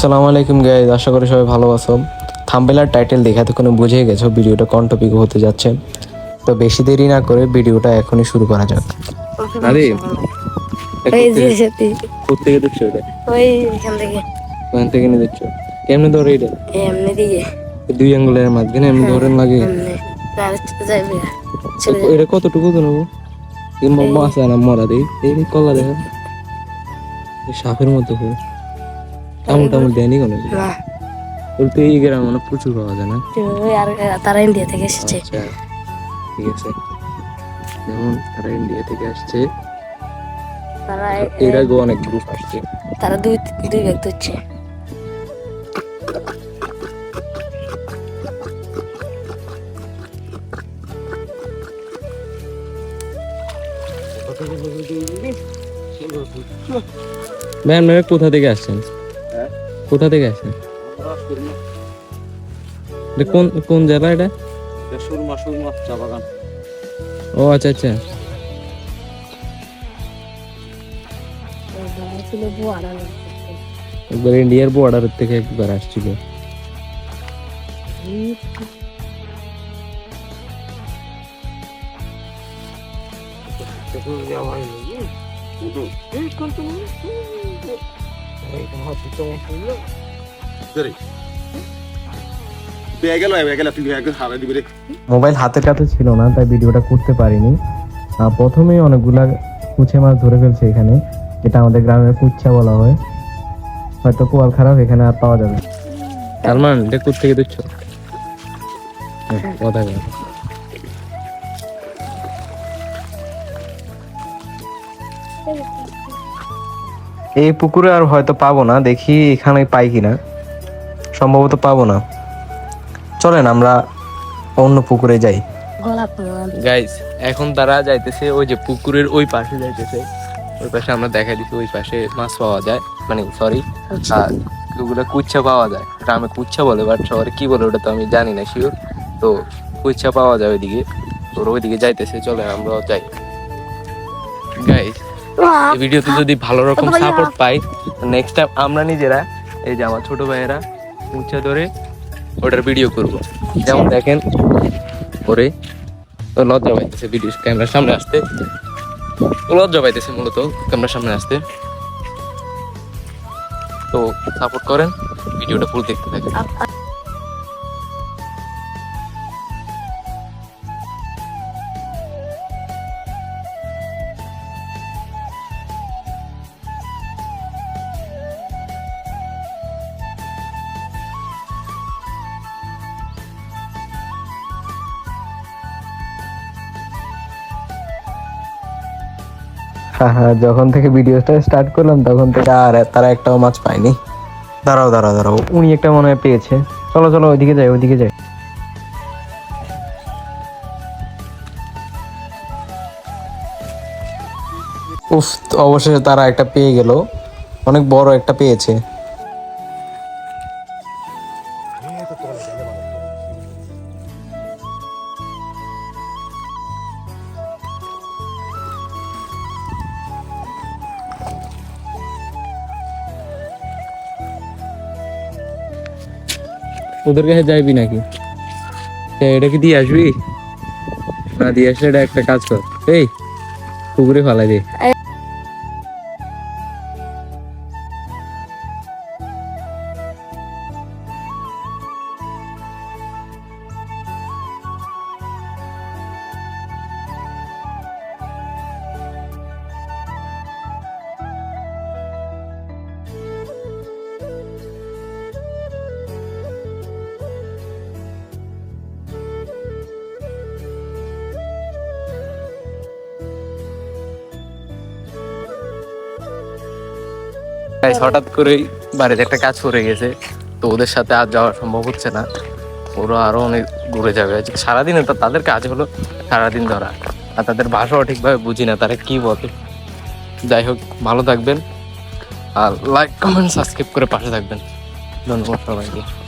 সালাম আলাইকুম গাইজ আশা করি সবাই ভালো আছো। থাম্বেলার টাইটেল দেখে এতক্ষণে বুঝেই গেছো ভিডিওটা কোন টপিক হতে যাচ্ছে। তো বেশি দেরি না করে ভিডিওটা এখনই শুরু করা যাক। আরে কোথেকে দিচ্ছ এটা? ওই এখান থেকে। ওখান থেকে নিয়ে দিচ্ছ কেমনে ধরে এটা? এমনি দিকে। দুই আঙ্গুলের মাঝখানে এমনি ধরেন লাগে। এমনি। আর যাবে এটা কতটুকু তো নেব মাছ আনা মরা দেই এই কলা দেখা। এই সাপের মতো হয়ে। কামড় টামড় দেয়নি কোনো না ওর তো এই গ্রামে মানে প্রচুর পাওয়া যায় না? ওই আর তারা ইন্ডিয়া থেকে এসেছে। আচ্ছা ঠিক আছে। যেমন তারা ইন্ডিয়া থেকে আসছে। তারা এর আগে অনেক গ্রুপ আসছে। তারা দুই দুই ব্যাগ ধরছে। ম্যাম ম্যাম কোথা থেকে আসছেন? কোথা থেকে আসছেন এটা কোন কোন জেলা এটা? সুরমা সুরমা চা বাগান। ও আচ্ছা আচ্ছা। একবার ইন্ডিয়ার বর্ডার থেকে একবার আসছিল। বেয়ে মোবাইল হাতের কাছে ছিল না তাই ভিডিওটা করতে পারিনি। প্রথমেই অনেকগুলা কুচে মাছ ধরে ফেলছে এখানে যেটা আমাদের গ্রামের কুচ্ছা বলা হয়। হয়তো কোয়াল খারাপ এখানে আর পাওয়া যাবে সালমান এটা কোথা থেকে দিচ্ছ কথা। এই পুকুরে আর হয়তো পাবো না দেখি এখানে পাই কিনা। সম্ভবত পাবো না। চলেন আমরা অন্য পুকুরে যাই। গাইস এখন তারা যাইতেছে ওই যে পুকুরের ওই পাশে যাইতেছে। ওই পাশে আমরা দেখা দিচ্ছি ওই পাশে মাছ পাওয়া যায়। মানে সরি আর ওগুলো কুচ্ছা পাওয়া যায়। গ্রামে কুচ্ছা বলে বাট শহরে কি বলে ওটা তো আমি জানি না শিওর তো কুচ্ছা পাওয়া যায় ওইদিকে। তোর ওইদিকে যাইতেছে চলে আমরাও যাই। গাইস এই ভিডিওতে যদি ভালো রকম সাপোর্ট পাই নেক্সট টাইম আমরা নিজেরা এই যে আমার ছোট ভাইয়েরা উঁচা ধরে ওটার ভিডিও করব। যেমন দেখেন ওরে তো লজ্জা পাইতেছে ভিডিও ক্যামেরার সামনে আসতে। লজ্জা পাইতেছে মূলত ক্যামেরার সামনে আসতে। তো সাপোর্ট করেন ভিডিওটা ফুল দেখতে থাকেন। যখন থেকে ভিডিওটা স্টার্ট করলাম, তখন থেকে আর তারা একটাও মাছ পায়নি। দাঁড়াও দাঁড়াও দাঁড়াও, উনি একটা মনে হয় পেয়েছে। চলো চলো, ওইদিকে যাই ওইদিকে যাই। উফ, অবশেষে তারা একটা পেয়ে গেল। অনেক বড় একটা পেয়েছে। ওদের কাছে যাইবি নাকি? এটা কি দিয়ে আসবি? না, দিয়ে আসলে এটা একটা কাজ কর। এই, পুকুরে ফালাই দে। Guys, হঠাৎ করেই বাড়িতে একটা কাজ পড়ে গেছে। তো ওদের সাথে আর যাওয়া সম্ভব হচ্ছে না। ওরা আরও অনেক ঘুরে যাবে। সারাদিনে তো তাদের কাজ হলো সারাদিন ধরা। আর তাদের ভাষাও ঠিকভাবে বুঝি না তারা কি বলে। যাই হোক ভালো থাকবেন। আর লাইক কমেন্ট সাবস্ক্রাইব করে পাশে থাকবেন। ধন্যবাদ সবাইকে।